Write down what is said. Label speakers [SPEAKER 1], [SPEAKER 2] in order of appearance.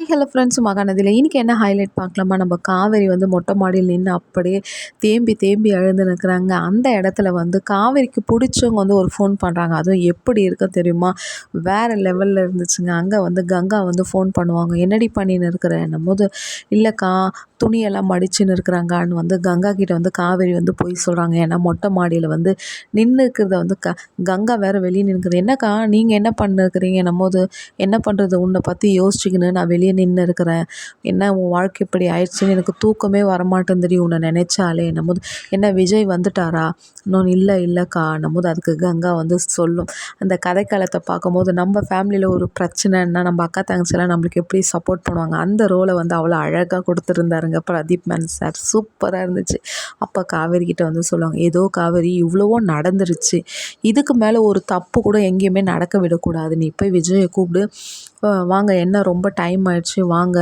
[SPEAKER 1] Hello friends மகாநதியில் இன்றைக்கி என்ன highlight பார்க்கலாமா? நம்ம காவேரி வந்து மொட்டை மாடியில் நின்று அப்படியே தேம்பி தேம்பி எழுந்து நிற்கிறாங்க அந்த இடத்துல வந்து காவேரிக்கு பிடிச்சவங்க வந்து ஒரு ஃபோன் பண்ணுறாங்க அதுவும் எப்படி இருக்க தெரியுமா? வேறு லெவலில் இருந்துச்சுங்க. அங்கே வந்து கங்கா வந்து ஃபோன் பண்ணுவாங்க. என்னடி பண்ணின்னு இருக்கிற? போது இல்லைக்கா துணியெல்லாம் மடிச்சுன்னு இருக்கிறாங்கன்னு வந்து கங்கா கிட்ட வந்து காவேரி வந்து போய் சொல்கிறாங்க ஏன்னா மொட்டை மாடியில் வந்து நின்று இருக்கிறத வந்து க கங்கா வேறு வெளியே நிற்குது என்னக்கா நீங்கள் என்ன பண்ணிருக்கிறீங்க? போது என்ன பண்ணுறது உன்னை பற்றி யோசிச்சுக்கின்னு நான் வெளியே நின்று இருக்கிறேன் என்ன உன் வாழ்க்கை இப்படி ஆயிடுச்சுன்னு எனக்கு தூக்கமே வரமாட்டேங்குதுடி உன்னை நினைச்சாலே. என்னமோது என்ன விஜய் வந்துட்டாரா? இன்னொன்று இல்லை இல்லைக்கா. போது அதுக்கு கங்கா வந்து சொல்லும். அந்த கதைக்காலத்தை பார்க்கும்போது நம்ம ஃபேமிலியில் ஒரு பிரச்சனைன்னா நம்ம அக்கா தங்கச்சிலாம் நம்மளுக்கு எப்படி சப்போர்ட் பண்ணுவாங்க? அந்த ரோலை வந்து அவ்வளோ அழகாக கொடுத்துருந்தாருங்க. பிரதீப் மேன் சார் சூப்பராக இருந்துச்சு. அப்போ காவேரி கிட்ட வந்து சொல்லுவாங்க ஏதோ காவேரி இவ்வளவோ நடந்துருச்சு. இதுக்கு மேலே ஒரு தப்பு கூட எங்கேயுமே நடக்க விடக்கூடாது. நீ போய் விஜயை கூப்பிடு. வாங்க என்ன ரொம்ப டைம் ஆயிடுச்சு வாங்க.